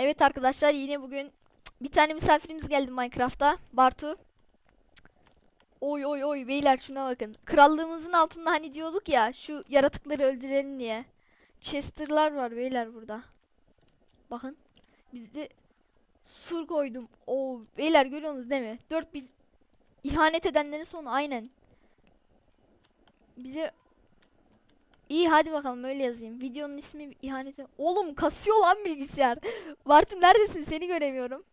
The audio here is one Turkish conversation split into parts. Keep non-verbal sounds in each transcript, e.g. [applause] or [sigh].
Evet arkadaşlar yine bugün bir tane misafirimiz geldi Minecraft'ta. Bartu. Oy oy oy beyler şuna bakın. Krallığımızın altında hani diyorduk ya şu yaratıkları öldürelim diye. Chester'lar var beyler burada. Bakın. Bizde sur koydum. Oo beyler görüyorsunuz değil mi? 4 biz ihanet edenlerin sonu aynen. Bize İyi hadi bakalım öyle yazayım. Videonun ismi ihanete. Oğlum kasıyor lan bilgisayar. [laughs] Bartın neredesin? Seni göremiyorum.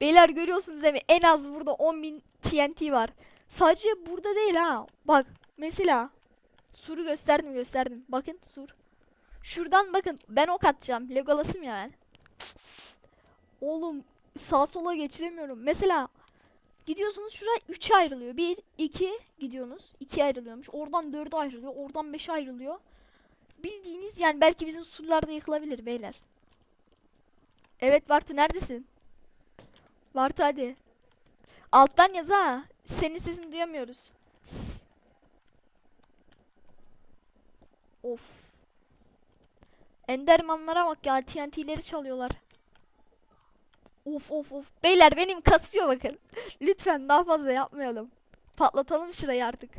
Beyler görüyorsunuz değil mi? En az burada 10.000 TNT var. Sadece burada değil ha. Bak mesela suru gösterdim gösterdim. Bakın sur. Şuradan bakın ben ok atacağım. Legolas'ım ya ben. Oğlum sağ sola geçiremiyorum. Mesela Gidiyorsunuz şuraya 3'e ayrılıyor. 1, 2 gidiyorsunuz. 2'ye ayrılıyormuş. Oradan 4'e ayrılıyor. Oradan 5'e ayrılıyor. Bildiğiniz yani belki bizim surlarda yıkılabilir beyler. Evet Bartu neredesin? Bartu hadi. Alttan yaz ha. Senin sesini duyamıyoruz. Sss. Of. Endermanlara bak ya TNT'leri çalıyorlar. Of of of. Beyler benim kasıyor bakın. Lütfen daha fazla yapmayalım. Patlatalım şurayı artık.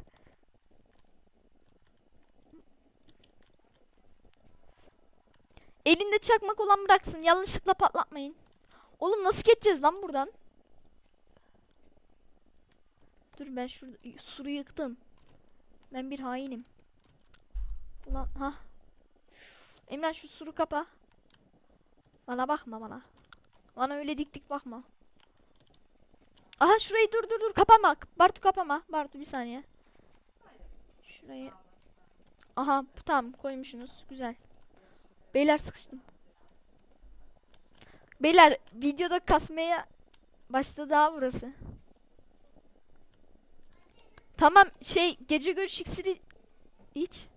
Elinde çakmak olan bıraksın. Yanlışlıkla patlatmayın. Oğlum nasıl geçeceğiz lan buradan? Dur ben şurada suru yıktım. Ben bir hainim. Ulan ha. Emran şu suru kapa. Bana bakma bana. Bana öyle dik dik bakma. Aha şurayı dur dur dur kapama. Bartu kapama. Bartu bir saniye. Şurayı. Aha tamam koymuşsunuz. Güzel. Beyler sıkıştım. Beyler videoda kasmaya başladı ha burası. Tamam şey gece görüş iksiri iç.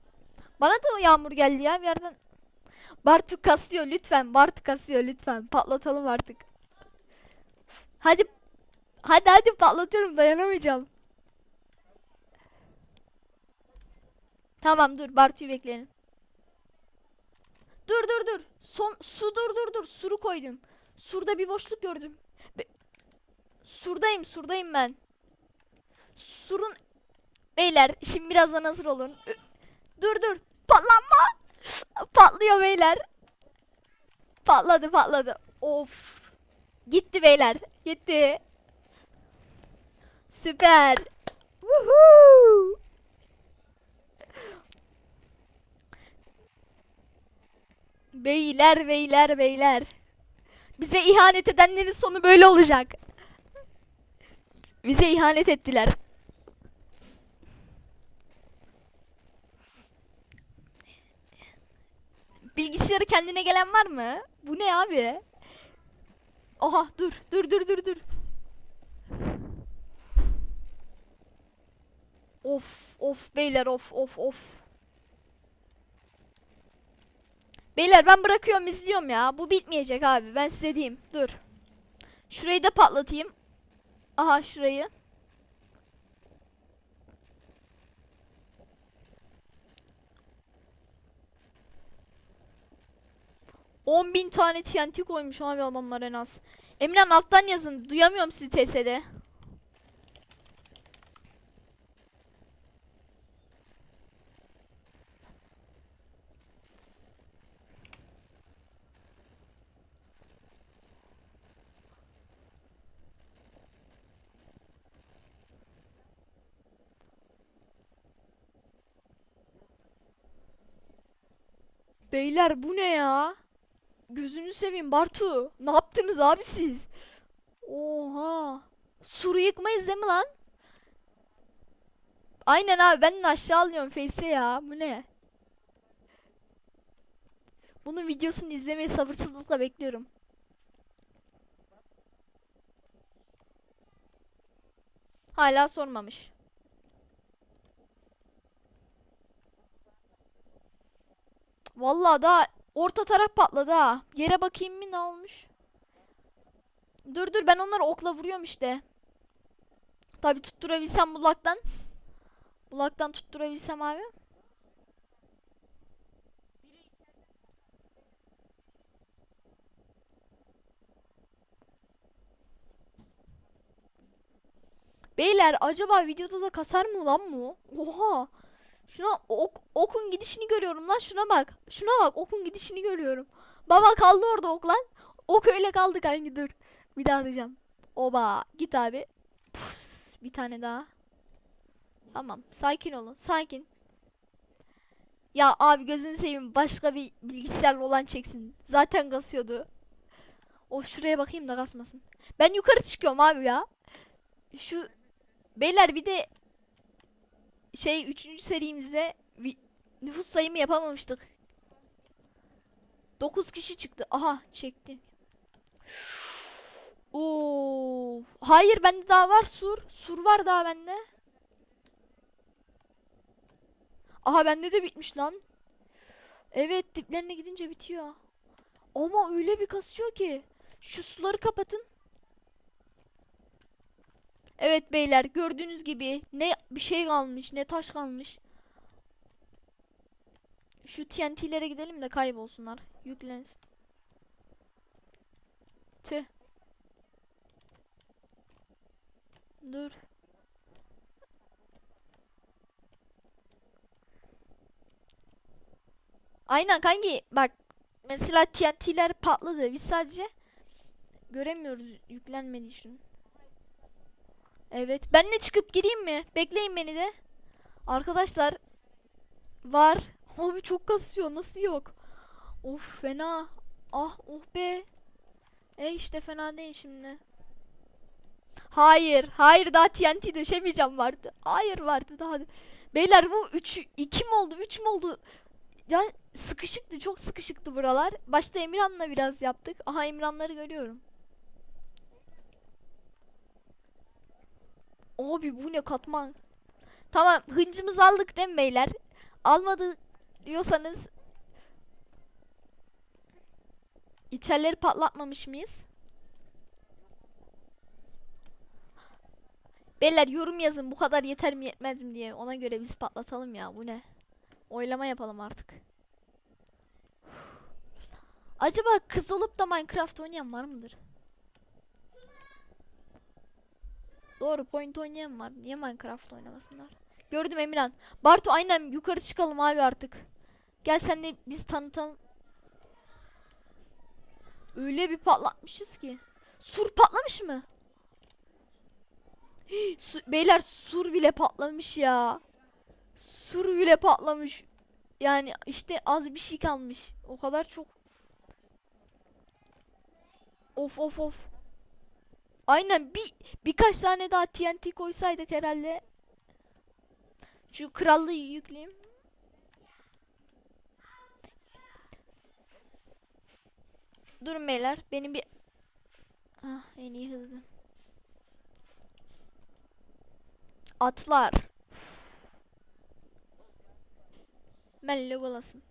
Bana da o yağmur geldi ya bir yerden. Bartu kasıyor lütfen. Bartu kasıyor lütfen. Patlatalım artık. Hadi. Hadi hadi patlatıyorum dayanamayacağım. Tamam dur Bartu'yu bekleyelim. Dur dur dur. Son su dur dur dur. Suru koydum. Surda bir boşluk gördüm. Be surdayım surdayım ben. Surun Beyler şimdi birazdan hazır olun. Dur dur. Patlanma. Patlıyor beyler. Patladı patladı. Of. Gitti beyler. Gitti. Süper. Woohoo. Beyler beyler beyler. Bize ihanet edenlerin sonu böyle olacak. Bize ihanet ettiler. Kendine gelen var mı? Bu ne abi? Oha dur dur dur dur dur. Of of beyler of of of. Beyler ben bırakıyorum izliyorum ya. Bu bitmeyecek abi ben size diyeyim. Dur. Şurayı da patlatayım. Aha şurayı. On bin tane TNT koymuş abi adamlar en az. Emran alttan yazın. Duyamıyorum sizi TS'de. Beyler bu ne ya? Gözünü seveyim Bartu. Ne yaptınız abi siz? Oha. Suru yıkmayız değil mi lan? Aynen abi ben de aşağı alıyorum Face'e ya. Bu ne? Bunun videosunu izlemeyi sabırsızlıkla bekliyorum. Hala sormamış. Vallahi daha Orta taraf patladı ha. Yere bakayım mı ne olmuş? Dur dur ben onları okla vuruyorum işte. Tabi tutturabilsem bulaktan. Bulaktan tutturabilsem abi. Beyler acaba videoda da kasar mı lan bu? Oha. Şuna ok, okun gidişini görüyorum lan şuna bak. Şuna bak okun gidişini görüyorum. Baba kaldı orada ok lan. Ok öyle kaldı kanki dur. Bir daha atacağım. Oba git abi. Pus, bir tane daha. Tamam sakin olun sakin. Ya abi gözünü seveyim başka bir bilgisayarlı olan çeksin. Zaten kasıyordu. Oh şuraya bakayım da kasmasın. Ben yukarı çıkıyorum abi ya. Şu beyler bir de şey 3. serimizde nüfus sayımı yapamamıştık. 9 kişi çıktı. Aha çekti. Oo. Hayır bende daha var sur. Sur var daha bende. Aha bende de bitmiş lan. Evet diplerine gidince bitiyor. Ama öyle bir kasıyor ki. Şu suları kapatın. Evet beyler gördüğünüz gibi ne bir şey kalmış ne taş kalmış. Şu TNT'lere gidelim de kaybolsunlar. Yüklensin. Tüh. Dur. Aynen kanki bak mesela TNT'ler patladı. Biz sadece göremiyoruz yüklenmediği şunu. Evet. Ben de çıkıp gireyim mi? Bekleyin beni de. Arkadaşlar var. Abi çok kasıyor. Nasıl yok? Of fena. Ah oh be. E işte fena değil şimdi. Hayır. Hayır daha TNT döşemeyeceğim vardı. Hayır vardı daha. Beyler bu 3 2 mi oldu? 3 mü oldu? Ya sıkışıktı. Çok sıkışıktı buralar. Başta Emirhan'la biraz yaptık. Aha Emirhan'ları görüyorum. Abi bu ne katman. Tamam hıncımızı aldık değil mi beyler? Almadı diyorsanız içerleri patlatmamış mıyız? Beyler yorum yazın bu kadar yeter mi yetmez mi diye ona göre biz patlatalım ya bu ne? Oylama yapalım artık. Acaba kız olup da Minecraft oynayan var mıdır? Doğru point oynayan var. Niye Minecraft oynamasınlar? Gördüm Emirhan. Bartu aynen yukarı çıkalım abi artık. Gel sen de biz tanıtalım. Öyle bir patlatmışız ki. Sur patlamış mı? Su- beyler sur bile patlamış ya. Sur bile patlamış. Yani işte az bir şey kalmış. O kadar çok. Of of of. Aynen bir birkaç tane daha TNT koysaydık herhalde. Şu krallığı yükleyeyim. Durun beyler. Benim bir Ah en iyi hızlı. Atlar. Ben Legolas'ım.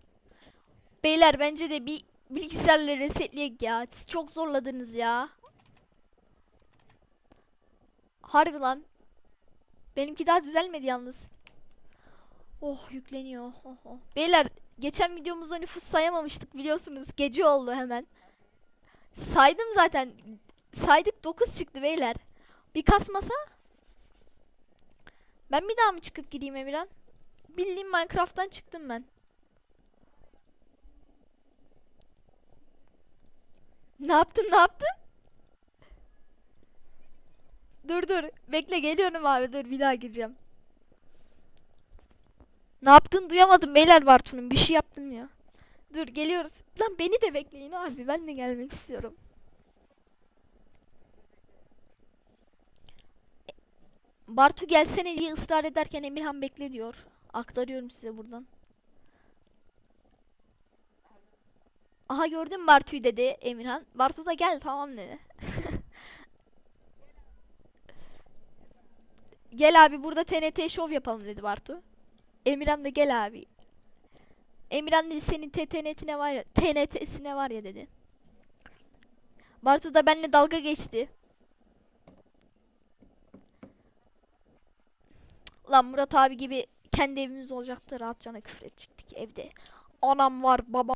Beyler bence de bir bilgisayarları resetleyek ya. Siz çok zorladınız ya. Harbi lan. Benimki daha düzelmedi yalnız. Oh yükleniyor. Oh, oh. Beyler geçen videomuzda nüfus sayamamıştık biliyorsunuz. Gece oldu hemen. Saydım zaten. Saydık 9 çıktı beyler. Bir kasmasa. Ben bir daha mı çıkıp gideyim Emirhan? Bildiğim Minecraft'tan çıktım ben. Ne yaptın ne yaptın? Dur dur. Bekle geliyorum abi. Dur bir daha gireceğim. Ne yaptın duyamadım beyler Bartu'nun. Bir şey yaptım ya. Dur geliyoruz. Lan beni de bekleyin abi. Ben de gelmek istiyorum. Bartu gelsene diye ısrar ederken Emirhan bekle diyor. Aktarıyorum size buradan. Aha gördün Bartu'yu dedi Emirhan. Bartu da gel tamam dedi. Gel abi burada TNT şov yapalım dedi Bartu. Emirhan da gel abi. Emirhan dedi senin TNT'ne var ya TNT'sine var ya dedi. Bartu da benimle dalga geçti. Ulan Murat abi gibi kendi evimiz olacaktı rahatçana küfür edecektik evde. Anam var babam